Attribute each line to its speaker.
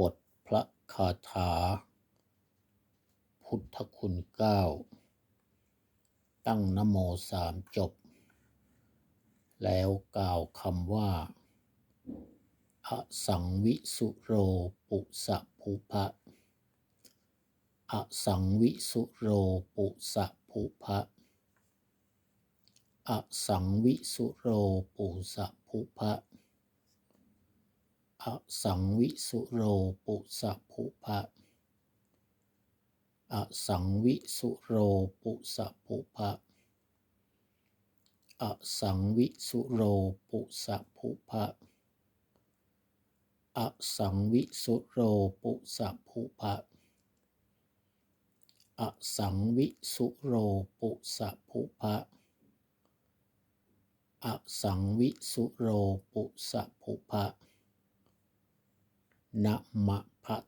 Speaker 1: บทพระคาถา พุทธคุณเก้าตั้งนโมสามจบ แล้วกล่าวคำว่าอสังวิสุโรปุสะภุพะอสังวิสุโรปุสะภุพะอสังวิสุโรปุสะภุพะ อสังวิสุโรปุสะภุพะอสังวิสุโรปุสะภุพะอสังวิสุโรปุสะภุพะอสังวิสุโรปุสะภุพะอสังวิสุโรปุสะภุพะอสังวิสุโรปุสะภุพะ na mapato.